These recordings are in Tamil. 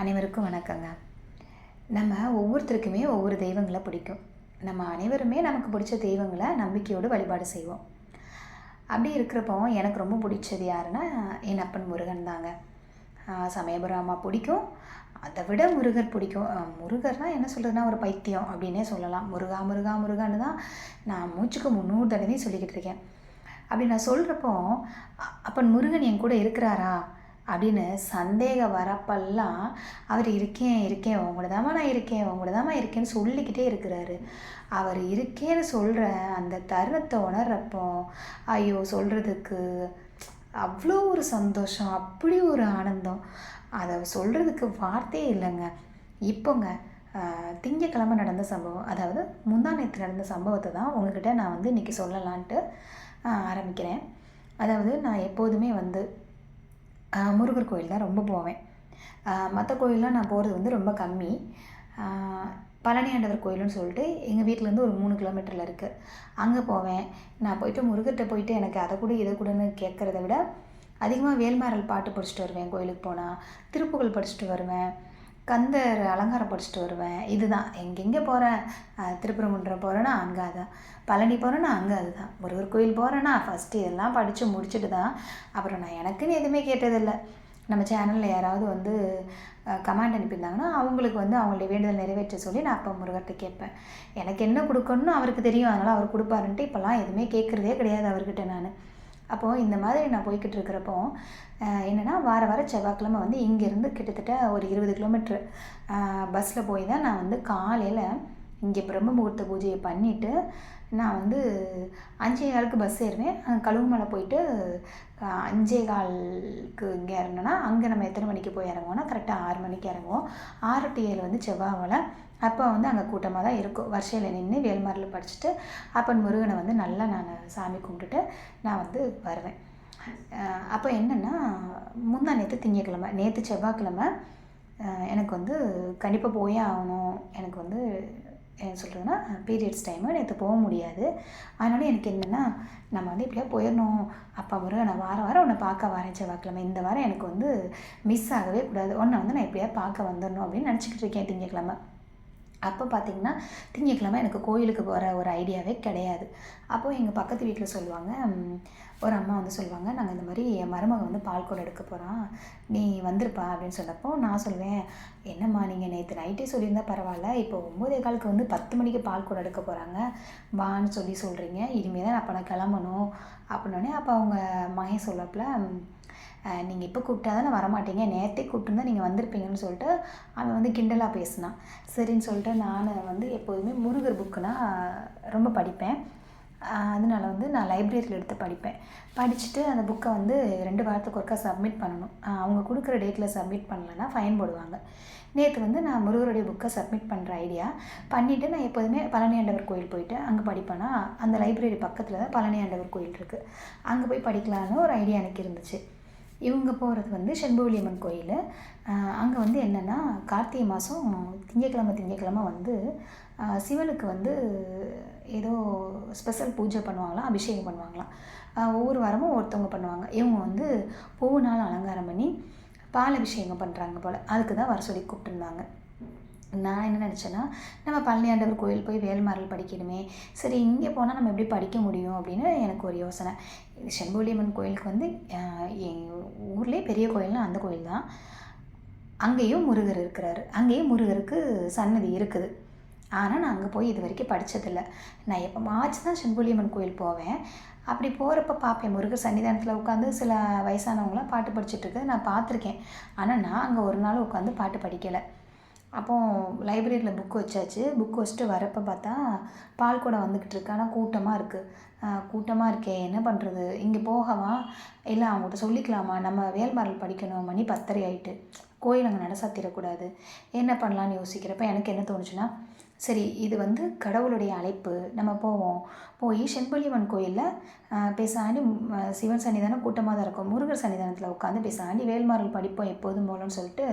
அனைவருக்கும் வணக்கங்க. நம்ம ஒவ்வொருத்தருக்குமே ஒவ்வொரு தெய்வங்களை பிடிக்கும். நம்ம அனைவருமே நமக்கு பிடிச்ச தெய்வங்களை நம்பிக்கையோடு வழிபாடு செய்வோம். அப்படி இருக்கிறப்போ எனக்கு ரொம்ப பிடிச்சது யாருன்னா என் அப்பன் முருகன் தாங்க. சமயபுரம் அம்மா பிடிக்கும். அதை விட முருகர் பிடிக்கும். முருகர்னால் முருகர்னா என்ன சொல்கிறதுனா ஒரு பைத்தியம் அப்படின்னே சொல்லலாம். முருகா முருகா முருகான்னு தான் நான் மூச்சுக்கு முந்நூறு தடவையும் சொல்லிக்கிட்டு இருக்கேன். அப்படி நான் சொல்கிறப்போ அப்பன் முருகன் என் கூட இருக்கிறாரா? அப்படின்னு சந்தேகம் வரப்பெல்லாம் அவர் இருக்கேன் இருக்கேன் உங்களோட தாமா நான் இருக்கேன் உங்களோட தாமா இருக்கேன்னு சொல்லிக்கிட்டே இருக்கிறாரு. அவர் இருக்கேன்னு சொல்கிற அந்த தருணத்தை உணர்றப்போ ஐயோ சொல்கிறதுக்கு அவ்வளோ ஒரு சந்தோஷம் அப்படி ஒரு ஆனந்தம். அதை சொல்கிறதுக்கு வார்த்தையே இல்லைங்க. இப்போங்க திங்கக்கிழமை நடந்த சம்பவம் அதாவது முந்தா நேற்று நடந்த சம்பவத்தை தான் உங்ககிட்ட நான் வந்து இன்றைக்கி சொல்லலான்ட்டு ஆரம்பிக்கிறேன். அதாவது நான் எப்போதுமே வந்து முருகர் கோயில் தான் ரொம்ப போவேன். மற்ற கோயிலெலாம் நான் போகிறது வந்து ரொம்ப கம்மி. பழனி ஆண்டவர் கோயிலுன்னு சொல்லிட்டு எங்கள் வீட்டிலேருந்து ஒரு மூணு கிலோமீட்டரில் இருக்குது அங்கே போவேன். நான் போயிட்டு முருகர்கிட்ட போயிட்டு எனக்கு அதை கூட இதை கூடன்னு கேட்குறத விட அதிகமாக வேல்மாரல் பாட்டு படிச்சுட்டு வருவேன் கோயிலுக்கு போனால் திருப்புகழ் படிச்சுட்டு வருவேன். கந்தர் அலங்காரம் படிச்சுட்டு வருவேன். இதுதான். எங்கெங்கே போகிறேன் திருப்பரங்குன்றம் போகிறேன்னா அங்கே அதுதான் பழனி போகிறேன்னா அங்கே அதுதான். முருகர் கோயில் போகிறேன்னா ஃபஸ்ட்டு இதெல்லாம் படித்து முடிச்சுட்டு தான். அப்புறம் நான் எனக்குன்னு எதுவுமே கேட்டதில்லை. நம்ம சேனலில் யாராவது வந்து கமெண்ட் அனுப்பியிருந்தாங்கன்னா அவங்களுக்கு வந்து அவங்களுடைய வேண்டுதல் நிறைவேற்ற சொல்லி நான் அப்போ முருகர்கிட்ட கேட்பேன். எனக்கு என்ன கொடுக்கணும்னு அவருக்கு தெரியும். அதனால் அவர் கொடுப்பாருன்ட்டு இப்போல்லாம் எதுவுமே கேட்குறதே கிடையாது அவர்கிட்ட நான். அப்போது இந்த மாதிரி நான் போய்கிட்டு இருக்கிறப்போ என்னென்னா வார வார செவ்வாய்க்கிழமை வந்து இங்கேருந்து கிட்டத்தட்ட ஒரு இருபது கிலோமீட்ரு பஸ்ஸில் போய் தான் நான் வந்து காலையில் இங்கே பிரம்ம முகூர்த்த பூஜையை பண்ணிவிட்டு நான் வந்து அஞ்சே காலுக்கு பஸ் ஏறுவேன். அஹ் கழுகுமலை போயிட்டு அஞ்சே காலுக்கு இங்கே இறங்கினோன்னா அங்கே நம்ம எத்தனை மணிக்கு போய் இறங்குவோம்னா கரெக்டாக ஆறு மணிக்கு இறங்குவோம். ஆறு டு ஏழு வந்து செவ்வாவில் அப்போ வந்து அங்கே கூட்டமாக தான் இருக்கும். வரிசையில் நின்று வேல்மாரில் படிச்சுட்டு அப்பன் முருகனை வந்து நல்லா நான் சாமி கும்பிட்டுட்டு நான் வந்து வருவேன். அப்போ என்னென்னா முந்தா நேற்று திங்கக்கிழமை நேற்று செவ்வாய்க்கிழமை எனக்கு வந்து கண்டிப்பாக போயே ஆகணும். எனக்கு வந்து என்ன சொல்கிறதுனா பீரியட்ஸ் டைமு நேற்று போக முடியாது. அதனால எனக்கு என்னென்னா நம்ம வந்து இப்படியா போயிடணும். அப்பா முருகன் நான் வாரம் வாரம் உன்னை பார்க்க வரேன் செவ்வாய்க்கிழமை. இந்த வாரம் எனக்கு வந்து மிஸ் ஆகவே கூடாது. உன்னை வந்து நான் எப்படியா பார்க்க வந்துடணும் அப்படின்னு நினச்சிக்கிட்டு இருக்கேன் திங்கக்கிழமை. அப்போ பார்த்தீங்கன்னா திங்கக்கிழமை எனக்கு கோயிலுக்கு போகிற ஒரு ஐடியாவே கிடையாது. அப்போது எங்கள் பக்கத்து வீட்டில் சொல்லுவாங்க ஒரு அம்மா வந்து சொல்லுவாங்க நாங்கள் இந்த மாதிரி என் மருமக வந்து பால் குடம் எடுக்க போகிறான் நீ வந்திருப்பா அப்படின்னு சொன்னப்போ நான் சொல்லுவேன் என்னம்மா நீங்கள் நேற்று நைட்டே சொல்லியிருந்தா பரவாயில்ல. இப்போ ஒம்போதே காலுக்கு வந்து பத்து மணிக்கு பால் குடம் எடுக்க போகிறாங்க வான்னு சொல்லி சொல்கிறீங்க இனிமேல் தான் அப்போ நான் கிளம்பணும். அப்படின்னோடனே அப்போ அவங்க மகன் சொல்லப்பில் நீங்கள் இப்போ கூப்பிட்டா தான் வரமாட்டீங்க. நேற்றே கூப்பிட்டுருந்தா நீங்கள் வந்திருப்பீங்கன்னு சொல்லிட்டு அவன் வந்து கிண்டலாக பேசினான். சரின்னு சொல்லிட்டு நான் வந்து எப்போதுமே முருகர் புக்குனா ரொம்ப படிப்பேன். அதனால வந்து நான் லைப்ரரியில் எடுத்து படிப்பேன். படிச்சுட்டு அந்த புக்கை வந்து ரெண்டு வாரத்துக்கு ஒருக்கா சப்மிட் பண்ணணும். அவங்க கொடுக்குற டேட்டில் சப்மிட் பண்ணலன்னா ஃபைன் போடுவாங்க. நேற்று வந்து நான் முருகருடைய புக்கை சப்மிட் பண்ணுற ஐடியா பண்ணிவிட்டு நான் எப்போதுமே பழனியாண்டவர் கோயில் போயிட்டு அங்கே படிப்பேன்னா அந்த லைப்ரரி பக்கத்தில் தான் பழனியாண்டவர் கோயில் இருக்குது அங்கே போய் படிக்கலான்னு ஒரு ஐடியா எனக்கு இருந்துச்சு. இவங்க போகிறது வந்து செண்புவலியம்மன் கோயில். அங்கே வந்து என்னென்னா கார்த்திகை மாதம் திங்கக்கிழமை திங்கக்கிழமை வந்து சிவனுக்கு வந்து ஏதோ ஸ்பெஷல் பூஜை பண்ணுவாங்களாம் அபிஷேகம் பண்ணுவாங்களாம். ஒவ்வொரு வாரமும் ஒருத்தவங்க பண்ணுவாங்க. இவங்க வந்து பூவுனால் அலங்காரம் பண்ணி பால் அபிஷேகம் பண்ணுறாங்க போல். அதுக்கு தான் வர சொல்லி கூப்பிட்டுருந்தாங்க. நான் என்ன நினச்சேன்னா நம்ம பழனியாண்டவர் கோயில் போய் வேல்மாரல் படிக்கணுமே. சரி இங்கே போனால் நம்ம எப்படி படிக்க முடியும் அப்படின்னு எனக்கு ஒரு யோசனை. இது கோயிலுக்கு வந்து ஆஹ், எங்கள் ஊர்லேயே பெரிய கோயில்னா அந்த கோயில் தான். அங்கேயும் முருகர் இருக்கிறாரு. அங்கேயும் முருகருக்கு சன்னதி இருக்குது. ஆனால் நான் அங்கே போய் இது வரைக்கும் படித்ததில்ல நான் எப்போ மாச்சு தான் செம்புலியம்மன் கோயில் போவேன். அப்படி போகிறப்ப பார்ப்பேன் முருகர் சன்னிதானத்தில் உட்காந்து சில வயசானவங்களாம் பாட்டு படிச்சுட்டு இருக்கு நான் பார்த்துருக்கேன். ஆனால் நான் அங்கே ஒரு நாள் உட்காந்து பாட்டு படிக்கலை. அப்போது லைப்ரரியில் புக் வச்சாச்சு. புக் வச்சுட்டு வரப்போ பார்த்தா பால் கூட வந்துக்கிட்டு இருக்கு. ஆனால் கூட்டமாக இருக்குது கூட்டமாக இருக்கே. என்ன பண்ணுறது இங்கே போகவா? இல்லை அவங்ககிட்ட சொல்லிக்கலாமா? நம்ம வேல்மாரல் படிக்கணும். மணி பத்தரை ஆகிட்டு கோயில் அங்கே நடசாத்திடக்கூடாது என்ன பண்ணலான்னு யோசிக்கிறப்ப எனக்கு என்ன தோணுச்சுன்னா சரி இது வந்து கடவுளுடைய அழைப்பு. நம்ம போவோம். போய் செண்பள்ளிவன் கோயிலில் பேசாண்டி சிவன் சன்னிதானம் கூட்டமாக தான் இருக்கும். முருகர் சன்னிதானத்தில் உட்காந்து பேசாண்டி வேல்மாரல் படிப்போம் எப்போதும் போலன்னு சொல்லிட்டு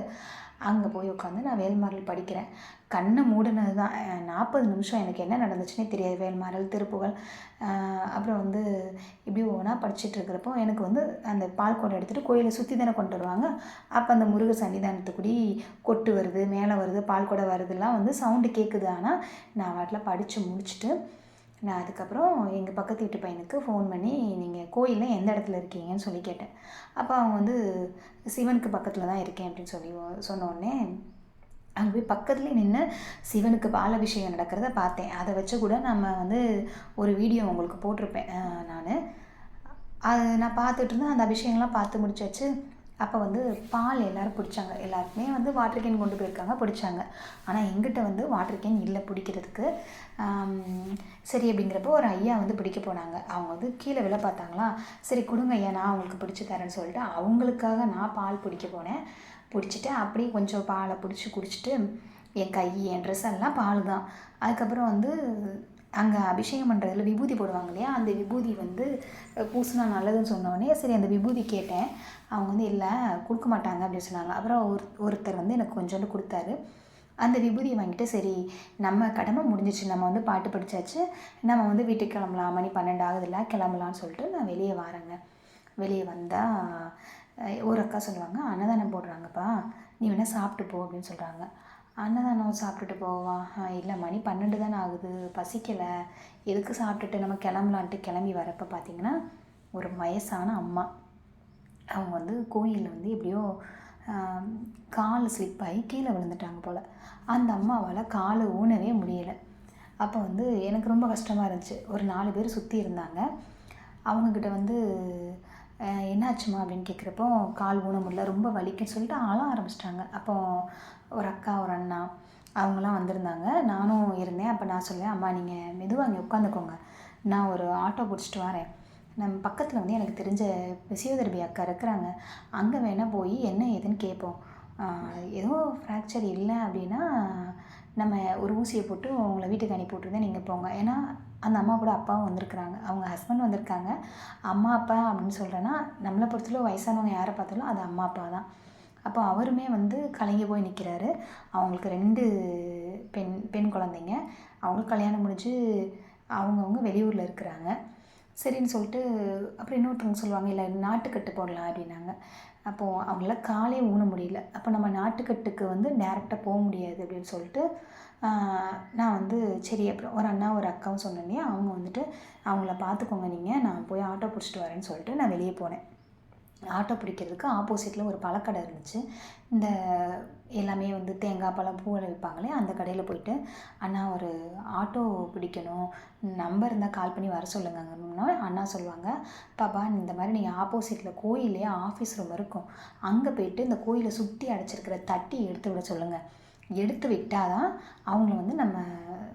அங்கே போய் உட்காந்து நான் வேல்மாரல் படிக்கிறேன். கண்ணை மூடினது தான் நாற்பது நிமிஷம் எனக்கு என்ன நடந்துச்சுன்னே தெரியாது. வேல்மாரல் திருப்புகள் அப்புறம் வந்து இப்படி ஒவ்வொன்றா படிச்சுட்டு இருக்கிறப்போ எனக்கு வந்து அந்த பால் குடம் எடுத்துகிட்டு கோயிலை சுற்றி தானே கொண்டு வருவாங்க. அப்போ அந்த முருகர் சன்னிதானத்துக்குடி கொட்டு வருது மேலே வருது பால் குடம் வருதுலாம் வந்து சவுண்டு கேட்குது ஆனால் நான் வாட்டில் படித்து முடிச்சுட்டு நான் அதுக்கப்புறம் எங்கள் பக்கத்து வீட்டு பையனுக்கு ஃபோன் பண்ணி நீங்கள் கோயிலில் எந்த இடத்துல இருக்கீங்கன்னு சொல்லி கேட்டேன். அப்போ அவங்க வந்து சிவனுக்கு பக்கத்தில் தான் இருக்கேன் அப்படின்னு சொல்லி சொன்னோடனே அங்கே போய் பக்கத்துலேயே நின்று சிவனுக்கு பாலபிஷேகம் நடக்கிறத பார்த்தேன். அதை வச்சு கூட நம்ம வந்து ஒரு வீடியோ உங்களுக்கு போட்டிருப்பேன் நான். அது நான் பார்த்துட்டு இருந்தேன். அந்த அபிஷேகம்லாம் பார்த்து முடிச்சாச்சு. அப்போ வந்து பால் எல்லோரும் பிடிச்சாங்க எல்லாருக்குமே வந்து வாட்டர் கேன் கொண்டு போயிருக்காங்க பிடிச்சாங்க ஆனால் எங்கிட்ட வந்து வாட்டர் கேன் இல்லை பிடிக்கிறதுக்கு சரி அப்படிங்கிறப்போ ஒரு ஐயா வந்து பிடிக்க போனாங்க. அவங்க வந்து கீழே விழ பார்த்தாங்களா? சரி கொடுங்க ஐயா நான் அவங்களுக்கு பிடிச்சி தரேன்னு சொல்லிட்டு அவங்களுக்காக நான் பால் பிடிக்க போனேன். பிடிச்சிட்டு அப்படியே கொஞ்சம் பாலை பிடிச்சி குடிச்சிட்டு என் கை என் ட்ரெஸ் எல்லாம் பால் தான் அதுக்கப்புறம் வந்து அங்கே அபிஷேகம் பண்ணுறதுல விபூதி போடுவாங்க இல்லையா? அந்த விபூதி வந்து அஹ், பூசினா நல்லதுன்னு சொன்னோடனே சரி அந்த விபூதி கேட்டேன். அவங்க வந்து இல்லை கொடுக்க மாட்டாங்க அப்படின்னு சொன்னாங்க. அப்புறம் ஒரு ஒருத்தர் வந்து எனக்கு கொஞ்சோண்டு கொடுத்தாரு. அந்த விபூதியை வாங்கிட்டு சரி நம்ம கடமை முடிஞ்சிச்சு. நம்ம வந்து பாட்டு படித்தாச்சு நம்ம வந்து வீட்டுக்கு கிளம்பலாம். மணி பன்னெண்டு ஆகுதுல்ல கிளம்பலாம்னு சொல்லிட்டு நான் வெளியே வரேங்க. வெளியே வந்தால் ஒரு அக்கா சொல்லுவாங்க அன்னதானம் போடுறாங்கப்பா. நீ வேணால் சாப்பிட்டு போ அப்படின்னு சொல்கிறாங்க அன்னதானம் சாப்பிட்டுட்டு போவா. இல்லை மணி பன்னெண்டு தானே ஆகுது. பசிக்கலை. எதுக்கு சாப்பிட்டுட்டு நம்ம கிளம்பலான்ட்டு கிளம்பி வரப்போ பார்த்தீங்கன்னா ஒரு வயசான அம்மா. அவங்க வந்து கோயிலில் வந்து எப்படியோ கால் ஸ்லிப் ஆகி கீழே விழுந்துட்டாங்க போல். அந்த அம்மாவால் காலை ஊனவே முடியலை. அப்போ வந்து எனக்கு ரொம்ப கஷ்டமாக இருந்துச்சு. ஒரு நாலு பேர் சுற்றி இருந்தாங்க. அவங்கக்கிட்ட வந்து என்னாச்சும்மா என்னாச்சுமா அப்படின்னு கேட்குறப்போ கால் ஊன முடியல ரொம்ப வலிக்குன்னு சொல்லிட்டு ஆள ஆரம்பிச்சிட்டாங்க. அப்போ ஒரு அக்கா ஒரு அண்ணா அவங்களாம் வந்திருந்தாங்க. நானும் இருந்தேன். அப்போ நான் சொல்லுவேன் அம்மா நீங்கள் மெதுவாக இங்கே உட்காந்துக்கோங்க. நான் ஒரு ஆட்டோ பிடிச்சிட்டு வரேன். நம்ம பக்கத்தில் வந்து எனக்கு தெரிஞ்ச பிசியோதெரபி அக்கா இருக்கிறாங்க. அங்கே வேணால் போய் என்ன ஏதுன்னு கேட்போம் எதுவும் ஏதோ ஃப்ராக்சர் இல்லை அப்படின்னா நம்ம ஒரு ஊசியை போட்டு உங்களை வீட்டுக்கு அனுப்பி விட்ருந்தேன் நீங்கள் போங்க. ஏன்னா அந்த அம்மா கூட அப்பாவும் வந்திருக்கிறாங்க. அவங்க ஹஸ்பண்ட் வந்திருக்காங்க. அம்மா அப்பா அப்படின்னு சொல்கிறேன்னா நம்மளை பொறுத்தளவு வயசானவங்க யாரை பார்த்தாலும் அது அம்மா அப்பா தான். அப்போ அவருமே வந்து கலங்கி போய் நிற்கிறாரு அவங்களுக்கு ரெண்டு பெண் பெண் குழந்தைங்க. அவங்களுக்கு கல்யாணம் முடிஞ்சு அவங்கவுங்க வெளியூரில் இருக்கிறாங்க. சரின்னு சொல்லிட்டு அப்புறம் இன்னொருத்தவங்க சொல்லுவாங்க இல்லை நாட்டுக்கட்டு போடலாம் அப்படின்னாங்க. அப்போது அவங்களால காலே ஊன முடியல. அப்போ நம்ம நாட்டுக்கட்டுக்கு வந்து டேரெக்டாக போக முடியாது அப்படின்னு சொல்லிட்டு நான் வந்து சரி அப்புறம் ஒரு அண்ணா ஒரு அக்காவும் சொன்னேன் அவங்க வந்துட்டு அவங்கள பார்த்துக்கோங்க நீங்கள் நான் போய் ஆட்டோ பிடிச்சிட்டு வரேன்னு சொல்லிட்டு நான் வெளியே போனேன். ஆட்டோ பிடிக்கிறதுக்கு ஆப்போசிட்டில் ஒரு பழக்கடை இருந்துச்சு. இந்த எல்லாமே வந்து தேங்காய் பழம் பூவில் விற்பாங்களே அந்த கடையில் போயிட்டு அண்ணா ஒரு ஆட்டோ பிடிக்கணும். நம்பர் இருந்தால் கால் பண்ணி வர சொல்லுங்கன்னா அண்ணா சொல்லுவாங்க பாப்பா இந்த மாதிரி நீங்கள் ஆப்போசிட்டில் கோயிலே ஆஃபீஸ் ரூம் இருக்கும். அங்கே போயிட்டு இந்த கோயிலை சுற்றி அடைச்சிருக்கிற தட்டி எடுத்து விட சொல்லுங்கள் எடுத்து விட்டால் தான் அவங்கள வந்து நம்ம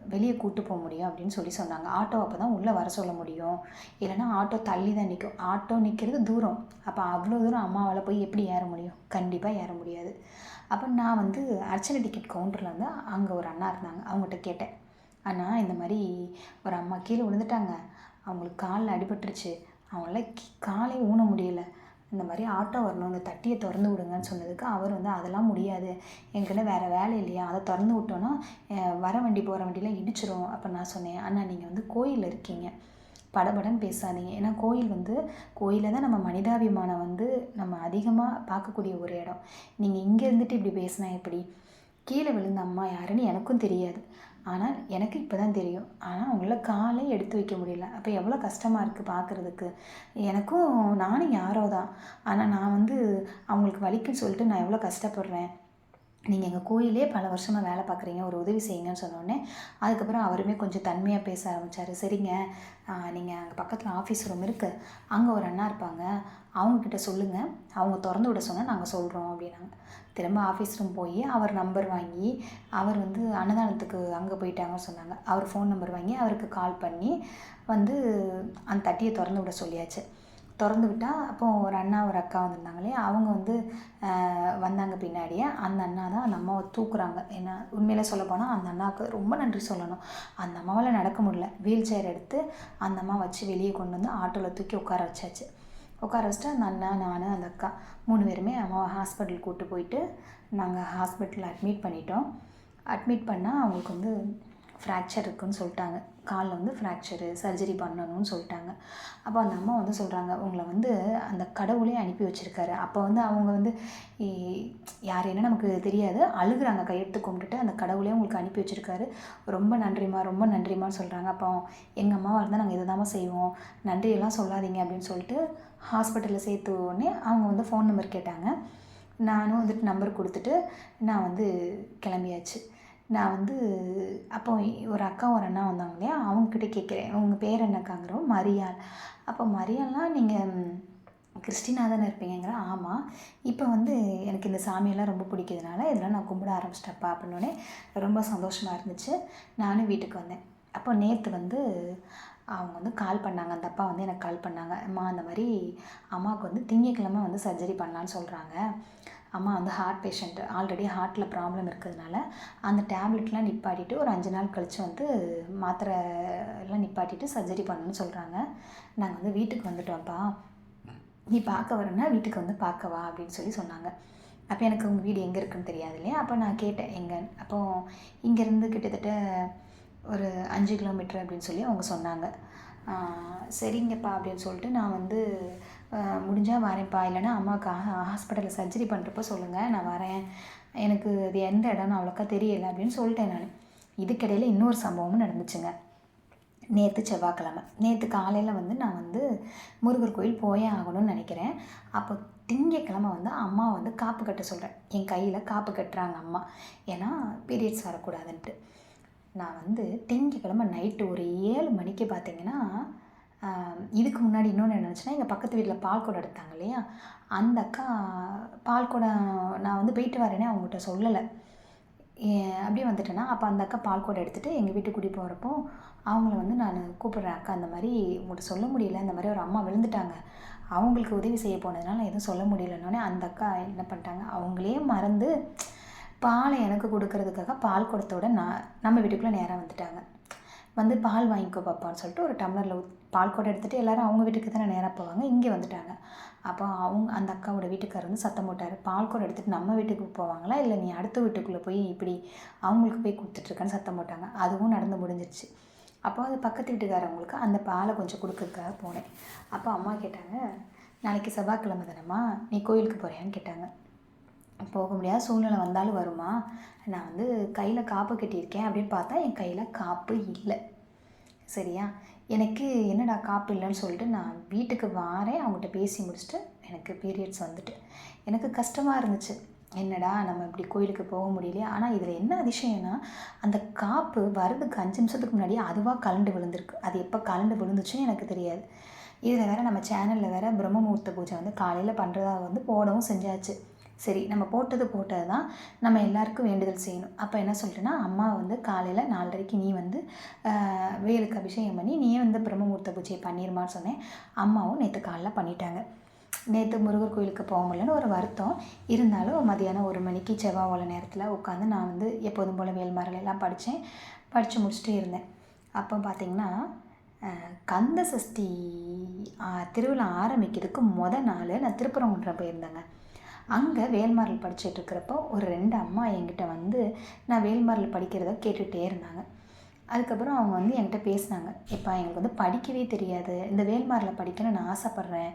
வெளியே கூட்டு போக முடியும் அப்படின்னு சொல்லி சொன்னாங்க. ஆட்டோ அப்போ தான் உள்ளே வர சொல்ல முடியும். இல்லைன்னா ஆட்டோ தள்ளி தான் நிற்கும் ஆட்டோ நிற்கிறது தூரம். அப்போ அவ்வளோ தூரம் அம்மாவால் போய் எப்படி ஏற முடியும்? கண்டிப்பாக ஏற முடியாது. அப்போ நான் வந்து அர்ச்சனை டிக்கெட் கவுண்டரில் வந்து அங்கே ஒரு அண்ணா இருந்தாங்க. அவங்ககிட்ட கேட்டேன். அண்ணா இந்த மாதிரி ஒரு அம்மா கீழே விழுந்துட்டாங்க. அவங்களுக்கு காலில் அடிபட்டுருச்சு. அவங்களால காலே ஊன முடியலை. இந்த மாதிரி ஆட்டோ வரணும் இந்த தட்டியை திறந்து விடுங்கன்னு சொன்னதுக்கு அவர் வந்து அதெல்லாம் முடியாது. என்கிட்ட வேறு வேலை இல்லையா? அதை திறந்து விட்டோன்னா வர வண்டி போகிற வண்டிலாம் இடிச்சிரும். அப்போ நான் சொன்னேன் அண்ணா நீங்கள் வந்து கோயிலில் இருக்கீங்க. படபடன்னு பேசாதீங்க. ஏன்னா கோயில் வந்து கோயிலில் தான் நம்ம மனிதாபிமானம் வந்து நம்ம அதிகமாக பார்க்கக்கூடிய ஒரு இடம். நீங்கள் இங்கே இருந்துட்டு இப்படி பேசினா எப்படி? கீழே விழுந்த அம்மா யாருன்னு எனக்கும் தெரியாது. ஆனால் எனக்கு இப்போ தான் தெரியும். ஆனால் அவங்கள காலே எடுத்து வைக்க முடியல. அப்போ எவ்வளோ கஷ்டமாக இருக்குது பார்க்குறதுக்கு? எனக்கும் நானும் யாரோ தான். ஆனால் நான் வந்து அவங்களுக்கு வலிக்குன்னு சொல்லிட்டு நான் எவ்வளோ கஷ்டப்படுறேன்? நீங்கள் எங்கள் கோயிலே பல வருஷமாக வேலை பார்க்குறீங்க. ஒரு உதவி செய்யுங்கன்னு சொன்னோடனே அதுக்கப்புறம் அவருமே கொஞ்சம் தன்மையாக பேச ஆரம்பித்தார் சரிங்க. நீங்கள் அங்கே பக்கத்தில் ஆஃபீஸ் ரூம் இருக்குது அங்கே ஒரு அண்ணா இருப்பாங்க. அவங்கக்கிட்ட சொல்லுங்கள் அவங்க திறந்து விட சொன்னால் நாங்கள் சொல்கிறோம் அப்படின்னாங்க. திரும்ப ஆஃபீஸ் ரூம் போய் அவர் நம்பர் வாங்கி அவர் வந்து அன்னதானத்துக்கு அங்கே போயிட்டாங்கன்னு சொன்னாங்க. அவர் ஃபோன் நம்பர் வாங்கி அவருக்கு கால் பண்ணி வந்து அந்த தட்டியை திறந்து விட சொல்லியாச்சு. திறந்து விட்டால் அப்போ ஒரு அண்ணா ஒரு அக்கா வந்திருந்தாங்களே அவங்க வந்து வந்தாங்க பின்னாடியே. அந்த அண்ணா தான் அந்த அம்மாவை தூக்குறாங்க. ஏன்னா உண்மையிலே சொல்லப்போனால் அந்த அண்ணாவுக்கு ரொம்ப நன்றி சொல்லணும். அந்த அம்மாவால் நடக்க முடியல. வீல் சேர் எடுத்து அந்த அம்மா வச்சு வெளியே கொண்டு வந்து ஆட்டோவில் தூக்கி உட்கார வச்சாச்சு. உட்கார வச்சுட்டு அந்த அண்ணா நான் அந்த அக்கா மூணு பேருமே அம்மாவை ஹாஸ்பிட்டல் கூப்பிட்டு போயிட்டு நாங்கள் ஹாஸ்பிட்டலில் அட்மிட் பண்ணிட்டோம். அட்மிட் பண்ணால் அவங்களுக்கு வந்து ஃப்ராக்சர் இருக்குன்னு சொல்லிட்டாங்க. காலில் வந்து ஃப்ராக்சரு சர்ஜரி பண்ணணும்னு சொல்லிட்டாங்க. அப்போ அந்த அம்மா வந்து சொல்கிறாங்க உங்களை வந்து அந்த கடவுளே அனுப்பி வச்சுருக்காரு. அப்போ வந்து அவங்க வந்து யார் என்ன நமக்கு தெரியாது அழுகுறாங்க. கையெடுத்து கும்பிட்டுட்டு அந்த கடவுளே உங்களுக்கு அனுப்பி வச்சுருக்காரு. ரொம்ப நன்றிம்மா ரொம்ப நன்றிம்மான்னு சொல்கிறாங்க அப்போ எங்கள் அம்மாவாக இருந்தால் நாங்கள் இதை செய்வோம். நன்றியெல்லாம் சொல்லாதீங்க அப்படின்னு சொல்லிட்டு ஹாஸ்பிட்டலில் சேர்த்து உடனே அவங்க வந்து ஃபோன் நம்பர் கேட்டாங்க. நானும் வந்துட்டு நம்பர் கொடுத்துட்டு நான் வந்து கிளம்பியாச்சு. நான் வந்து அப்போ ஒரு அக்கா ஒரு அண்ணா வந்தாங்க இல்லையா? அவங்கக்கிட்ட கேட்குறேன். உங்கள் பேர் என்னக்காங்கிறோம் மரியாள். அப்போ மரியாள்னா நீங்கள் கிறிஸ்டினாக தானே இருப்பீங்கிற ஆமாம் இப்போ வந்து எனக்கு இந்த சாமியெல்லாம் ரொம்ப பிடிக்கிறதுனால இதெல்லாம் நான் கும்பிட ஆரம்பிச்சிட்டப்பா அப்படின்னோடனே ரொம்ப சந்தோஷமாக இருந்துச்சு. நானும் வீட்டுக்கு வந்தேன். அப்போ நேற்று வந்து அவங்க வந்து கால் பண்ணாங்க. அந்த அப்பா வந்து எனக்கு கால் பண்ணாங்க. அம்மா அந்த மாதிரி அம்மாவுக்கு வந்து திங்கக்கிழமை வந்து சர்ஜரி பண்ணலான்னு சொல்கிறாங்க அம்மா வந்து ஹார்ட் பேஷண்ட்டு ஆல்ரெடி ஹார்ட்டில் ப்ராப்ளம் இருக்கிறதுனால அந்த டேப்லெட்லாம் நிப்பாட்டிட்டு ஒரு அஞ்சு நாள் கழித்து வந்து மாத்திரை எல்லாம் நிப்பாட்டிட்டு சர்ஜரி பண்ணணும்னு சொல்கிறாங்க நாங்கள் வந்து வீட்டுக்கு வந்துட்டோம்ப்பா. நீ பார்க்க வரேன்னா வீட்டுக்கு வந்து பார்க்க வா அப்படின்னு சொல்லி சொன்னாங்க. அப்போ எனக்கு உங்கள் வீடு எங்கே இருக்குன்னு தெரியாது இல்லையா? அப்போ நான் கேட்டேன் எங்கே? அப்போ இங்கேருந்து கிட்டத்தட்ட ஒரு அஞ்சு கிலோமீட்டர் அப்படின்னு சொல்லி அவங்க சொன்னாங்க. சரிங்கப்பா அப்படின்னு சொல்லிட்டு நான் வந்து முடிஞ்சால் வரேன்ப்பா. இல்லைன்னா அம்மாவுக்கு ஹாஸ்பிட்டலில் சர்ஜரி பண்ணுறப்போ சொல்லுங்கள் நான் வரேன். எனக்கு அது எந்த இடம்னு அவ்வளோக்கா தெரியலை அப்படின்னு சொல்லிட்டேன் நான். இதுக்கிடையில் இன்னொரு சம்பவமும் நடந்துச்சுங்க. நேற்று செவ்வாய்க்கிழமை. நேற்று காலையில் வந்து நான் வந்து முருகர் கோயில் போயே ஆகணும்னு நினைக்கிறேன். அப்போ திங்கக்கிழமை வந்து அம்மா வந்து காப்பு கட்ட சொல்கிறேன் என் கையில் காப்பு கட்டுறாங்க அம்மா. ஏன்னா பீரியட்ஸ் வரக்கூடாதுன்ட்டு. நான் வந்து திங்கக்கிழமை நைட்டு ஒரு ஏழு மணிக்கு பார்த்தீங்கன்னா இதுக்கு முன்னாடி இன்னொன்று என்ன எங்கள் பக்கத்து வீட்டில் பால் குடம் எடுத்தாங்க இல்லையா? அந்த அக்கா பால் குடம் நான் வந்து போயிட்டு வரேனே அவங்ககிட்ட சொல்லலை. ஏன் அப்படியே வந்துட்டேன்னா அப்போ அந்த அக்கா பால் கூட எடுத்துகிட்டு எங்கள் வீட்டுக்கு கூட்டி போகிறப்போ அவங்கள வந்து நான் கூப்பிட்றேன் அக்கா அந்த மாதிரி உங்கள்கிட்ட சொல்ல முடியல இந்த மாதிரி ஒரு அம்மா விழுந்துட்டாங்க. அவங்களுக்கு உதவி செய்ய போனதுனால எதுவும் சொல்ல முடியலன்னொடனே அந்த அக்கா என்ன பண்ணிட்டாங்க அவங்களே மறந்து பாலை எனக்கு கொடுக்கறதுக்காக பால் குடத்தோட நான் நம்ம வீட்டுக்குள்ளே நேராக வந்துட்டாங்க. வந்து பால் வாங்கிக்கோ பாப்பான்னு சொல்லிட்டு ஒரு டம்ளரில் பால் குடம் எடுத்துகிட்டு எல்லாரும் அவங்க வீட்டுக்கு தானே நேராக போவாங்க. இங்கே வந்துட்டாங்க. அப்போ அவங்க அந்த அக்காவோட வீட்டுக்காரர் வந்து சத்தம் போட்டார். பால் குடம் எடுத்துகிட்டு நம்ம வீட்டுக்கு போவாங்களா? இல்லை நீ அடுத்த வீட்டுக்குள்ளே போய் இப்படி அவங்களுக்கு போய் கொடுத்துட்ருக்கான்னு சத்தம் போட்டாங்க. அதுவும் நடந்து முடிஞ்சிருச்சு. அப்போ அது பக்கத்து வீட்டுக்காரவங்களுக்கு அந்த பாலை கொஞ்சம் கொடுக்கறதுக்காக போனேன். அப்போ அம்மா கேட்டாங்க நாளைக்கு செவ்வாய்க்கிழமை தானம்மா? நீ கோயிலுக்கு போகிறியான்னு கேட்டாங்க. போக முடியாத சூழ்நிலை வந்தாலும் வருமா நான் வந்து கையில் காப்பு கட்டியிருக்கேன் அப்படின்னு பார்த்தா என் கையில் காப்பு இல்லை. சரியா? எனக்கு என்னடா காப்பு இல்லைன்னு சொல்லிட்டு நான் வீட்டுக்கு வாரேன். அவங்ககிட்ட பேசி முடிச்சுட்டு எனக்கு பீரியட்ஸ் வந்துட்டு. எனக்கு கஷ்டமாக இருந்துச்சு. என்னடா நம்ம இப்படி கோயிலுக்கு போக முடியலையே? ஆனால் இதில் என்ன அதிசயம்னா அந்த காப்பு வரதுக்கு அஞ்சு நிமிஷத்துக்கு முன்னாடி அதுவாக கலண்டு விழுந்திருக்கு. அது எப்போ கலண்டு விழுந்துச்சுன்னு எனக்கு தெரியாது. இதில் வேற நம்ம சேனலில் வேறு பிரம்மமுகூர்த்த பூஜை வந்து காலையில் பண்ணுறதா வந்து போடவும் செஞ்சாச்சு. சரி நம்ம போட்டது போட்டது தான் நம்ம எல்லாருக்கும் வேண்டுதல் செய்யணும். அப்போ என்ன சொல்லிட்டேன்னா அம்மா வந்து காலையில் நாலரைக்கு நீ வந்து வேலுக்கு அபிஷேகம் பண்ணி நீயே வந்து பிரம்மமூர்த்த பூஜையை பண்ணிருமான்னு சொன்னேன். அம்மாவும் நேற்று காலைல பண்ணிட்டாங்க. நேற்று முருகர் கோயிலுக்கு போக முடியலன்னு ஒரு வருத்தம். இருந்தாலும் மதியானம் ஒரு மணிக்கு செவ்வாய் ஓலை நேரத்தில் உட்காந்து நான் வந்து எப்போதும் போல் வேல்மாரல் படித்தேன் படித்து முடிச்சுட்டே இருந்தேன். அப்போ பார்த்தீங்கன்னா கந்த சஷ்டி திருவிழா ஆரம்பிக்கிறதுக்கு முத நாள் நான் திருப்பரங்குன்றம் போயிருந்தேங்க. அங்கே வேல்மாரல் படிச்சுட்டு இருக்கிறப்போ ஒரு ரெண்டு அம்மா என்கிட்ட வந்து நான் வேல்மாரல் படிக்கிறத கேட்டுகிட்டே இருந்தாங்க. அதுக்கப்புறம் அவங்க வந்து என்கிட்ட பேசினாங்க. இப்போ எங்களுக்கு வந்து படிக்கவே தெரியாது. இந்த வேல்மாரில் படிக்கணும்னு நான் ஆசைப்பட்றேன்.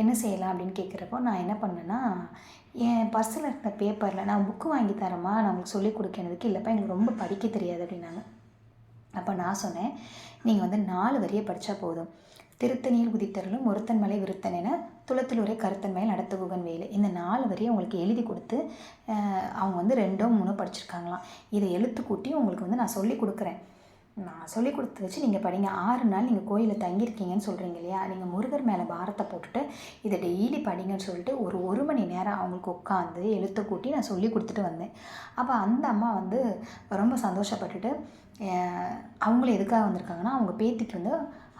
என்ன செய்யலாம்? அப்படின்னு கேட்குறப்போ நான் என்ன பண்ணேன்னா என் பர்ஸில் இருக்கிற பேப்பரில் நான் புக்கு வாங்கி தரமா நான் உங்களுக்கு சொல்லிக் கொடுக்கறதுக்கு இல்லைப்பா எங்களுக்கு ரொம்ப படிக்க தெரியாது. அப்படின்னாங்க. அப்போ நான் சொன்னேன் நீங்கள் வந்து நாலு வரியை படித்தா போதும். திருத்தணியில் குதித்தரலும் ஒருத்தன் மலை விருத்தன் என துளத்திலுரை கருத்தன் மேல் நடத்துகுகன் வேலை. இந்த நாலு வரியை உங்களுக்கு எழுதி கொடுத்து அவங்க வந்து ரெண்டோ மூணோ படிச்சிருக்காங்களாம். இதை எழுத்து கூட்டி உங்களுக்கு வந்து நான் சொல்லி கொடுக்குறேன். நான் சொல்லி கொடுத்து வச்சு நீங்கள் படிங்க. ஆறு நாள் நீங்கள் கோயிலில் தங்கியிருக்கீங்கன்னு சொல்கிறீங்க இல்லையா? நீங்கள் முருகர் மேலே பாரத்தை போட்டுட்டு இதை டெய்லி படிங்கன்னு சொல்லிட்டு ஒரு ஒரு மணி நேரம் அவங்களுக்கு உட்காந்து எழுத்து கூட்டி நான் சொல்லி கொடுத்துட்டு வந்தேன். அப்போ அந்த அம்மா வந்து ரொம்ப சந்தோஷப்பட்டுட்டு அவங்கள அவங்களும் எதுக்காக வந்திருக்காங்கன்னா அவங்க பேத்திக்கு வந்து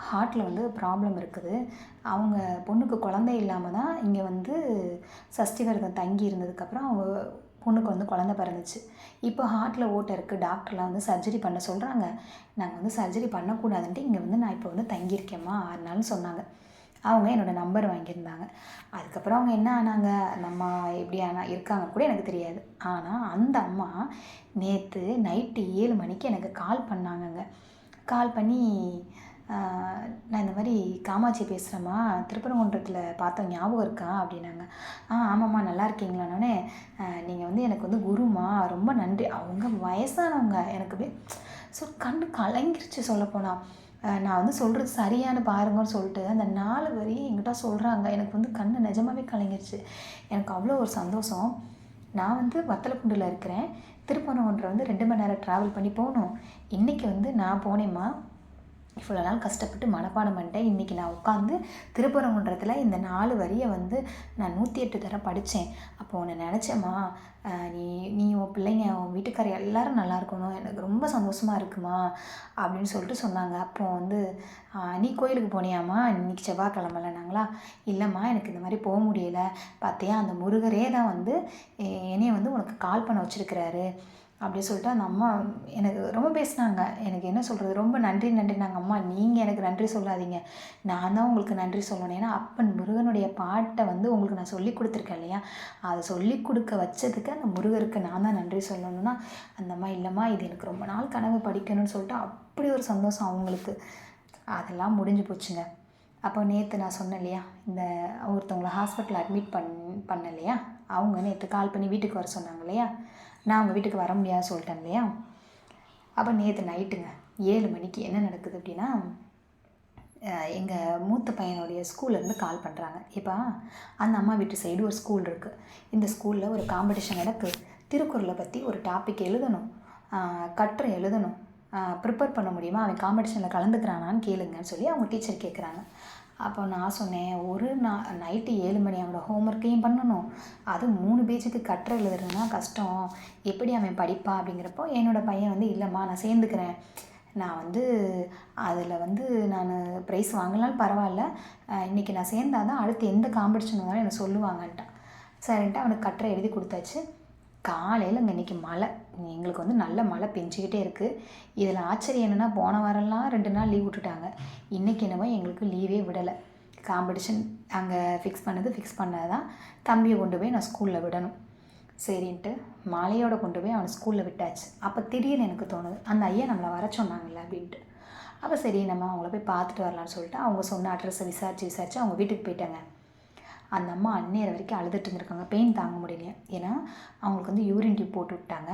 ஹார்ட்டில் வந்து ப்ராப்ளம் இருக்குது. அவங்க பொண்ணுக்கு குழந்தை இல்லாமல் தான் இங்கே வந்து சஷ்டி விரதம் தங்கி இருந்ததுக்கப்புறம் அவங்க பொண்ணுக்கு வந்து குழந்த பிறந்துச்சு. இப்போ ஹார்ட்டில் ஓட்டை இருக்குது டாக்டர்லாம் வந்து சர்ஜரி பண்ண சொல்கிறாங்க நாங்கள் வந்து சர்ஜரி பண்ணக்கூடாதுன்ட்டு இங்கே வந்து நான் இப்போ வந்து தங்கியிருக்கேம்மா ஆறு நாள்னு சொன்னாங்க. அவங்க என்னோடய நம்பர் வாங்கியிருந்தாங்க. அதுக்கப்புறம் அவங்க என்ன ஆனாங்க? நம்ம எப்படி ஆனா இருக்காங்க கூட எனக்கு தெரியாது. ஆனால் அந்த அம்மா நேற்று நைட்டு ஏழு மணிக்கு எனக்கு கால் பண்ணாங்கங்க. கால் பண்ணி நான் இந்த மாதிரி காமாட்சி பேசுகிறேம்மா திருப்பரங்குன்றத்தில் பார்த்தோம் ஞாபகம் இருக்கா? அப்படின்னாங்க. ஆ ஆமாம்மா நல்லா இருக்கீங்களானே நீங்கள் வந்து எனக்கு வந்து குருமா ரொம்ப நன்றி. அவங்க வயசானவங்க. எனக்கு ஸோ கண் கலங்கிருச்சு சொல்லப்போனால் நான் வந்து சொல்கிறது சரியானு பாருங்கன்னு சொல்லிட்டு அந்த நாலு வரி என்கிட்ட சொல்கிறாங்க எனக்கு வந்து கண் நிஜமாகவே கலங்கிருச்சு. எனக்கு அவ்வளோ ஒரு சந்தோஷம். நான் வந்து வத்தலக்குண்டில் இருக்கிறேன். திருப்பரங்குன்றம் வந்து ரெண்டு மணி நேரம் ட்ராவல் பண்ணி போகணும். இன்றைக்கி வந்து நான் போனேம்மா. இவ்வளோ நாள் கஷ்டப்பட்டு மனப்பாடம் பண்ணிட்டேன். இன்றைக்கி நான் உட்காந்து திருப்பரங்குன்றத்தில் இந்த நாலு வரியை வந்து நான் நூற்றி எட்டு தடவை படித்தேன் அப்போ உன்னை நினச்சேம்மா நீ நீ உன் பிள்ளைங்க உன் வீட்டுக்காரர் எல்லோரும் நல்லா இருக்கணும். எனக்கு ரொம்ப சந்தோஷமாக இருக்குமா? அப்படின்னு சொல்லிட்டு சொன்னாங்க. அப்போ வந்து நீ கோயிலுக்கு போனியாம்மா? இன்னைக்கு செவ்வாய்க்கிழமலனாங்களா இல்லைம்மா எனக்கு இந்த மாதிரி போக முடியல. பார்த்தியா அந்த முருகரே தான் வந்து என்னைய வந்து உனக்கு கால் பண்ண வச்சுருக்கிறாரு. அப்படி சொல்லிட்டு அந்த அம்மா எனக்கு ரொம்ப பேசினாங்க. எனக்கு என்ன சொல்கிறது ரொம்ப நன்றி நன்றினாங்க அம்மா நீங்கள் எனக்கு நன்றி சொல்லாதீங்க. நான் தான் உங்களுக்கு நன்றி சொல்லணும். ஏன்னா அப்பன் முருகனுடைய பாட்டை வந்து உங்களுக்கு நான் சொல்லி கொடுத்துருக்கேன் இல்லையா? அதை சொல்லி கொடுக்க வச்சதுக்கு அந்த முருகருக்கு நான் தான் நன்றி சொல்லணும்னா அந்த அம்மா இல்லைம்மா இது எனக்கு ரொம்ப நாள் கனவு படிக்கணும்னு சொல்லிட்டு அப்படி ஒரு சந்தோஷம் அவங்களுக்கு. அதெல்லாம் முடிஞ்சு போச்சுங்க. அப்போ நேற்று நான் சொன்னேன் இல்லையா? இந்த ஒருத்தவங்களை ஹாஸ்பிட்டலில் அட்மிட் பண் பண்ண இல்லையா? அவங்க நேற்று கால் பண்ணி வீட்டுக்கு வர சொன்னாங்க இல்லையா? நான் அவங்க வீட்டுக்கு வர முடியாது சொல்லிட்டேன் இல்லையா? அப்போ நேற்று நைட்டுங்க ஏழு மணிக்கு என்ன நடக்குது அப்படின்னா எங்கள் மூத்த பையனுடைய ஸ்கூல்லேருந்து கால் பண்ணுறாங்க இப்போ அந்த அம்மா வீட்டு சைடு ஒரு ஸ்கூல் இருக்குது இந்த ஸ்கூலில் ஒரு காம்படிஷன் நடக்குது திருக்குறளை பற்றி ஒரு டாபிக் எழுதணும். கட்டுரை எழுதணும். ப்ரிப்பேர் பண்ண முடியுமா? அவன் காம்படிஷனில் கலந்துக்கிறானான்னு கேளுங்கன்னு சொல்லி அவங்க டீச்சர் கேட்குறாங்க அப்போ நான் சொன்னேன் ஒரு நா நைட்டு ஏழு மணி அவனோட ஹோம்ஒர்க்கையும் பண்ணணும். அது மூணு பேஜுக்கு கட்டுரை எழுதுறதுனா கஷ்டம். எப்படி அவன் படிப்பான் அப்படிங்கிறப்போ என்னோடய பையன் வந்து இல்லைம்மா நான் சேர்ந்துக்கிறேன். நான் வந்து அதில் வந்து நான் ப்ரைஸ் வாங்கலாம் பரவாயில்ல. இன்றைக்கி நான் சேர்ந்தால் தான் அடுத்து எந்த காம்படிஷன் வந்தாலும் எனக்கு சொல்லுவாங்கன்ட்டான். சரின்ட்டு அவனுக்கு கட்டுரை எழுதி கொடுத்தாச்சு. காலையில் அங்கே இன்றைக்கி மழை. எங்களுக்கு வந்து நல்ல மழை பெஞ்சிக்கிட்டே இருக்குது இதில் ஆச்சரியம் என்னென்னா போன வாரம்லாம் ரெண்டு நாள் லீவ் விட்டுட்டாங்க. இன்றைக்கி என்னமோ எங்களுக்கு லீவே விடலை. காம்படிஷன் அங்கே ஃபிக்ஸ் பண்ணது ஃபிக்ஸ் பண்ணதான் தம்பியை கொண்டு போய் நான் ஸ்கூலில் விடணும். சரின்ட்டு மாலையோட கொண்டு போய் அவனை ஸ்கூலில் விட்டாச்சு. அப்போ திடீர்னு எனக்கு தோணுது அந்த ஐயா நம்மளை வர சொன்னாங்கல்ல அப்படின்ட்டு. அப்போ சரி நம்ம அவங்கள போய் பார்த்துட்டு வரலாம்னு சொல்லிட்டு அவங்க சொன்ன அட்ரஸை விசாரித்து விசாரித்து அவங்க வீட்டுக்கு போயிட்டாங்க. அந்த அம்மா அந்நேரம் வரைக்கும் அழுதுட்டு இருந்திருக்காங்க. பெயின் தாங்க முடியல. ஏன்னா அவங்களுக்கு வந்து யூரின் டியூப் போட்டு விட்டாங்க.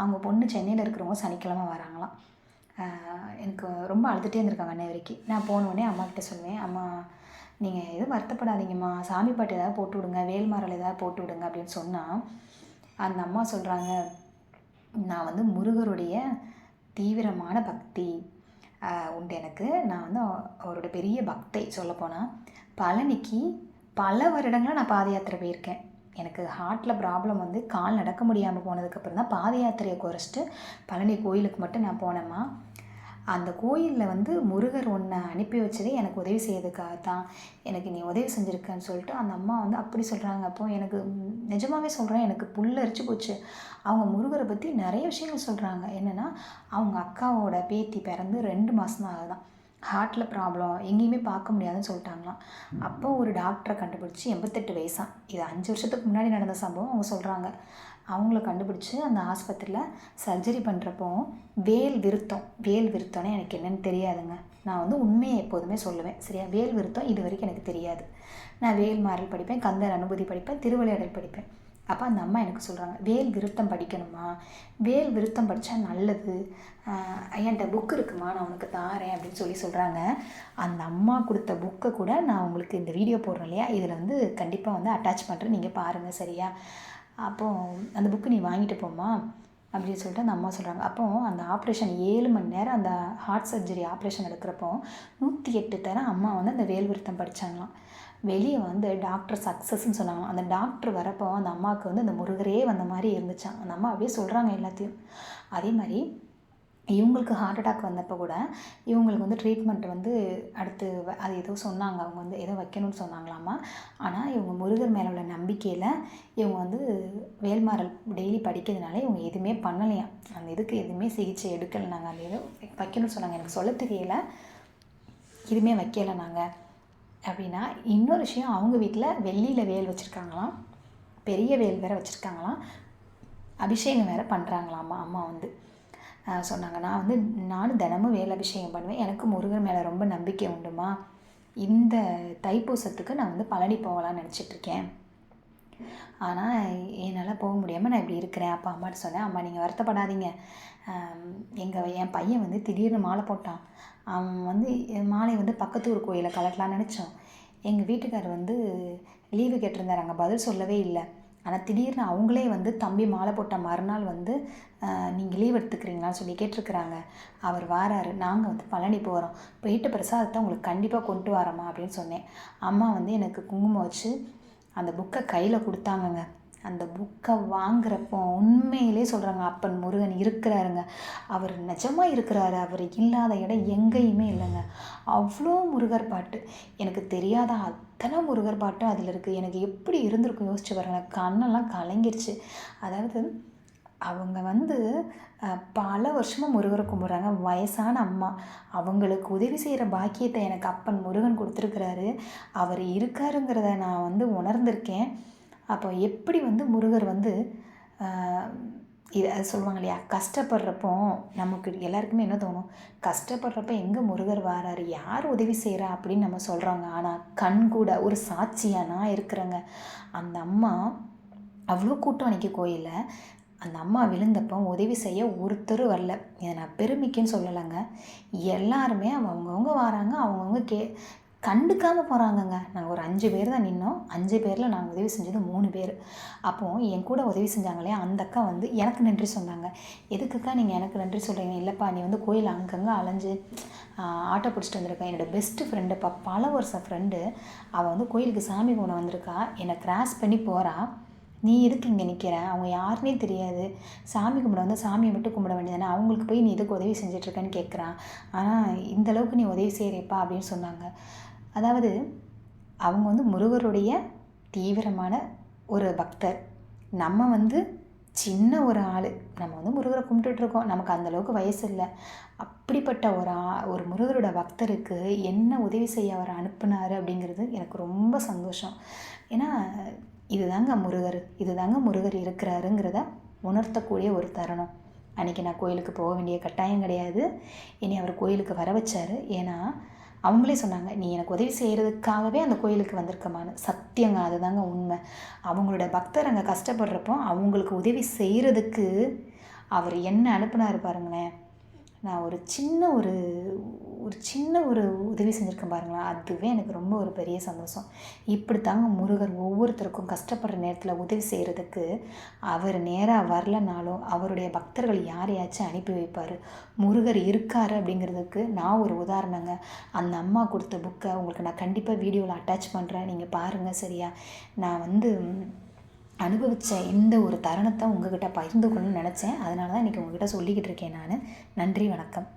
அவங்க பொண்ணு சென்னையில் இருக்கிறவங்க சனிக்கிழமை வராங்களாம். எனக்கு ரொம்ப அழுதுகிட்டே இருந்திருக்காங்க அன்னைய வரைக்கும். நான் போனோடனே அம்மாக்கிட்ட அம்மா சொல்லுவேன் அம்மா நீங்கள் எதுவும் வருத்தப்படாதீங்கம்மா. சாமி பாட்டு ஏதாவது போட்டு விடுங்க. வேல்மாரல் ஏதாவது போட்டு விடுங்க. அப்படின்னு சொன்னால் அந்த அம்மா சொல்கிறாங்க நான் வந்து முருகருடைய தீவிரமான பக்தி. உண்டு எனக்கு. நான் வந்து அவரோட பெரிய பக்தை சொல்லப்போனால் பழனிக்கு பல வருடங்களாக நான் பாத யாத்திரை போயிருக்கேன். எனக்கு ஹார்ட்டில் ப்ராப்ளம் வந்து கால் நடக்க முடியாமல் போனதுக்கப்புறம் தான் பாத யாத்திரையை குறைச்சிட்டு பழனி கோயிலுக்கு மட்டும் நான் போனேம்மா. அந்த கோயிலில் வந்து முருகர் ஒன்றை அனுப்பி வச்சதே எனக்கு உதவி செய்யறதுக்காக தான். எனக்கு நீ உதவி செஞ்சுருக்கன்னு சொல்லிட்டு அந்த அம்மா வந்து அப்படி சொல்கிறாங்க அப்போ எனக்கு நிஜமாகவே நிஜமாவே சொல்கிறேன் எனக்கு புல்லரிச்சு போச்சு. அவங்க முருகரை பற்றி நிறைய விஷயங்கள் சொல்கிறாங்க என்னென்னா அவங்க அக்காவோட பேத்தி பிறந்து ரெண்டு மாதம் தான் ஆகுதான். ஹார்ட்டில் ப்ராப்ளம் எங்கேயுமே பார்க்க முடியாதுன்னு சொல்லிட்டாங்களாம். அப்போ ஒரு டாக்டரை கண்டுபிடிச்சி எண்பத்தெட்டு வயசா இது அஞ்சு வருஷத்துக்கு முன்னாடி நடந்த சம்பவம் அவங்க சொல்கிறாங்க அவங்கள கண்டுபிடிச்சி அந்த ஆஸ்பத்திரியில் சர்ஜரி பண்ணுறப்போ வேல் விருத்தம் வேல் விருத்தம்னே எனக்கு என்னென்னு தெரியாதுங்க. நான் வந்து உண்மையை எப்போதுமே சொல்லுவேன். சரியா? வேல் விருத்தம் இது வரைக்கும் எனக்கு தெரியாது. நான் வேல் மாறல் படிப்பேன் கந்தர் அனுபூதி படிப்பேன் திருவிளையாடல் படிப்பேன். அப்போ அந்த அம்மா எனக்கு சொல்கிறாங்க வேல் விருத்தம் படிக்கணுமா? வேல் விருத்தம் படித்தா நல்லது. என்கிட்ட புக் இருக்குமா? நான் உனக்கு தாரேன். அப்படின்னு சொல்லி சொல்கிறாங்க அந்த அம்மா கொடுத்த புக்கை கூட நான் உங்களுக்கு இந்த வீடியோ போடுறேன் இல்லையா? இதில் வந்து கண்டிப்பாக வந்து அட்டாச் பண்ணுறேன் நீங்கள் பாருங்கள் சரியா? அப்போது அந்த புக்கு நீ வாங்கிட்டு போமா அப்படின்னு சொல்லிட்டு அந்த அம்மா சொல்கிறாங்க அப்போ அந்த ஆப்ரேஷன் ஏழு மணி நேரம் அந்த ஹார்ட் சர்ஜரி ஆப்ரேஷன் எடுக்கிறப்போ நூற்றி எட்டு தரம் அம்மா வந்து அந்த வேல் விருத்தம் படித்தாங்களாம் வெளியே வந்து டாக்டர் சக்ஸஸ்ன்னு சொன்னாங்க. அந்த டாக்டர் வரப்போ அந்த அம்மாவுக்கு வந்து அந்த முருகரே வந்த மாதிரி இருந்துச்சான் அந்த அம்மா அப்படியே சொல்கிறாங்க எல்லாத்தையும். அதே மாதிரி இவங்களுக்கு ஹார்ட் அட்டாக் வந்தப்போ கூட இவங்களுக்கு வந்து ட்ரீட்மெண்ட் வந்து அடுத்து வ- அது ஏதோ சொன்னாங்க. அவங்க வந்து ஏதோ வைக்கணும்னு சொன்னாங்களாமா. ஆனால் இவங்க முருகர் மேலே உள்ள நம்பிக்கையில் இவங்க வந்து வேல்மாறல் டெய்லி படிக்கிறதுனால இவங்க எதுவுமே பண்ணலையாம் அந்த இதுக்கு எதுவுமே சிகிச்சை எடுக்கலை நாங்கள் அந்த ஏதோ வைக்கணும்னு சொன்னாங்க. எனக்கு சொல்ல தெரியல. எதுவுமே வைக்கலை நாங்கள் அப்படின்னா இன்னொரு விஷயம் அவங்க வீட்டில் வெள்ளியில் வேல் வச்சுருக்காங்களாம். பெரிய வேல் வேறு வச்சுருக்காங்களாம். அபிஷேகம் வேறு பண்ணுறாங்களாம்மா அம்மா வந்து. சொன்னாங்க நான் வந்து நானும் தினமும் வேல் அபிஷேகம் பண்ணுவேன். எனக்கு முருகன் மேலே ரொம்ப நம்பிக்கை உண்டுமா? இந்த தைப்பூசத்துக்கு நான் வந்து பழனி போகலான்னு நினச்சிட்ருக்கேன் ஆனால் என்னால் போக முடியாமல் நான் இப்படி இருக்கிறேன். அப்பா அம்மாட்ட சொன்னேன் அம்மா நீங்கள் வருத்தப்படாதீங்க. எங்கள் என் பையன் வந்து திடீர்னு மாலை போட்டான். அவன் வந்து என் மாலை வந்து பக்கத்து ஊர் கோயிலை கலட்டலான்னு நினச்சோம். எங்கள் வீட்டுக்கார் வந்து லீவு கேட்டிருந்தார். அங்கே பதில் சொல்லவே இல்லை. ஆனால் திடீர்னு அவங்களே வந்து தம்பி மாலை போட்ட மறுநாள் வந்து நீங்கள் லீவ் எடுத்துக்கிறீங்களான்னு சொல்லி கேட்டிருக்கிறாங்க. அவர் வாராரு. நாங்கள் வந்து பழனி போகிறோம் போயிட்டு பிரசாதத்தை உங்களுக்கு கண்டிப்பாக கொண்டு வரேம்மா அப்படின்னு சொன்னேன். அம்மா வந்து எனக்கு குங்குமம் வச்சு அந்த புக்கை கையில் கொடுத்தாங்கங்க. அந்த புக்கை வாங்குறப்போ உண்மையிலே சொல்கிறாங்க அப்பன் முருகன் இருக்கிறாருங்க. அவர் நிஜமாக இருக்கிறாரு. அவர் இல்லாத இடம் எங்கேயுமே இல்லைங்க. அவ்வளோ முருகர் பாட்டு. எனக்கு தெரியாத அத்தனை முருகர் பாட்டும் அதில் இருக்குது எனக்கு எப்படி இருந்திருக்கும் யோசிச்சு பாருங்க கண்ணெல்லாம் கலங்கிருச்சு. அதாவது அவங்க வந்து பல வருஷமாக முருகரை கும்பிட்றாங்க. வயசான அம்மா. அவங்களுக்கு உதவி செய்கிற பாக்கியத்தை எனக்கு அப்பன் முருகன் கொடுத்துருக்குறாரு. அவர் இருக்காருங்கிறத நான் வந்து உணர்ந்திருக்கேன். அப்போ எப்படி வந்து முருகர் வந்து இதை இது அது சொல்லுவாங்க இல்லையா? கஷ்டப்படுறப்போ நமக்கு எல்லாருக்குமே என்ன தோணும்? கஷ்டப்படுறப்ப எங்கே முருகர் வாராரு? யார் உதவி செய்கிறா அப்படின்னு நம்ம சொல்கிறாங்க ஆனால் கண் கூட ஒரு சாட்சியாக நான் இருக்கிறேங்க. அந்த அம்மா அவ்வளோ கூட்டம் அன்றைக்கி கோயிலில். அந்த அம்மா விழுந்தப்போ உதவி செய்ய ஒருத்தர் வரல. இதை நான் பெருமைக்குன்னு சொல்லலைங்க. எல்லாருமே அவங்கவுங்க வராங்க. அவங்கவுங்க கே கண்டுக்காமல் போகிறாங்கங்க நாங்கள் ஒரு அஞ்சு பேர் தான் நின்னோம். அஞ்சு பேரில் நாங்கள் உதவி செஞ்சது மூணு பேர். அப்போது என் கூட உதவி செஞ்சாங்களே அந்த அக்கா வந்து எனக்கு நன்றி சொன்னாங்க. எதுக்குக்கா நீங்கள் எனக்கு நன்றி சொல்கிறீங்க இல்லைப்பா நீ வந்து கோயில் அங்கங்கே அலைஞ்சு ஆட்டோ பிடிச்சிட்டு வந்திருக்கேன் என்னோடய பெஸ்ட்டு ஃப்ரெண்டுப்பா பல வருஷம் ஃப்ரெண்டு அவள் வந்து கோயிலுக்கு சாமி கும்பிட வந்திருக்கா. என்னை கிராஸ் பண்ணி போகிறா நீ எதுக்கு இங்கே நிற்கிற அவங்க யாருனே தெரியாது. சாமி கும்பிட வந்து சாமியை மட்டும் கும்பிட வேண்டியதானே அவங்களுக்கு போய் நீ எதுக்கு உதவி செஞ்சிட்ருக்கேன்னு கேட்குறான் ஆனால் இந்த அளவுக்கு நீ உதவி செய்கிறேப்பா அப்படின்னு சொன்னாங்க. அதாவது அவங்க வந்து முருகருடைய தீவிரமான ஒரு பக்தர். நம்ம வந்து சின்ன ஒரு ஆள். நம்ம வந்து முருகரை கும்பிட்டுட்ருக்கோம் நமக்கு அந்தளவுக்கு வயசு இல்லை. அப்படிப்பட்ட ஒரு ஆ ஒரு முருகரோட பக்தருக்கு என்ன உதவி செய்ய அவர் அனுப்புனார் அப்படிங்கிறது எனக்கு ரொம்ப சந்தோஷம். ஏன்னா இதுதாங்க முருகர். இதுதாங்க முருகர் இருக்கிறாருங்கிறத உணர்த்தக்கூடிய ஒரு தருணம். அன்றைக்கி நான் கோயிலுக்கு போக வேண்டிய கட்டாயம் கிடையாது. என்னை அவர் கோயிலுக்கு வர வச்சார். ஏன்னா அவங்களே சொன்னாங்க நீ எனக்கு உதவி செய்கிறதுக்காகவே அந்த கோயிலுக்கு வந்திருக்கமான்னு. சத்தியங்க அதுதாங்க உண்மை. அவங்களோட பக்தர் அங்கே கஷ்டப்படுறப்போ அவங்களுக்கு உதவி செய்கிறதுக்கு அவர் என்ன அனுப்புனார் பாருங்களேன். நான் ஒரு சின்ன ஒரு ஒரு சின்ன ஒரு உதவி செஞ்சுருக்கேன் பாருங்களேன். அதுவே எனக்கு ரொம்ப ஒரு பெரிய சந்தோஷம். இப்படி தாங்க முருகர் ஒவ்வொருத்தருக்கும் கஷ்டப்படுற நேரத்தில் உதவி செய்கிறதுக்கு அவர் நேராக வரலனாலும் அவருடைய பக்தர்கள் யாரையாச்சும் அனுப்பி வைப்பார். முருகர் இருக்கார் அப்படிங்கிறதுக்கு நான் ஒரு உதாரணங்க. அந்த அம்மா கொடுத்த புக்கை உங்களுக்கு நான் கண்டிப்பாக வீடியோவில் அட்டாச் பண்ணுறேன் நீங்கள் பாருங்கள் சரியா. நான் வந்து அனுபவித்த இந்த ஒரு தருணத்தை உங்ககிட்ட பகிர்ந்து கொள்ளணும்னு நினச்சேன். அதனால தான் இன்றைக்கி உங்ககிட்ட சொல்லிக்கிட்டு இருக்கேன் நான். நன்றி வணக்கம்.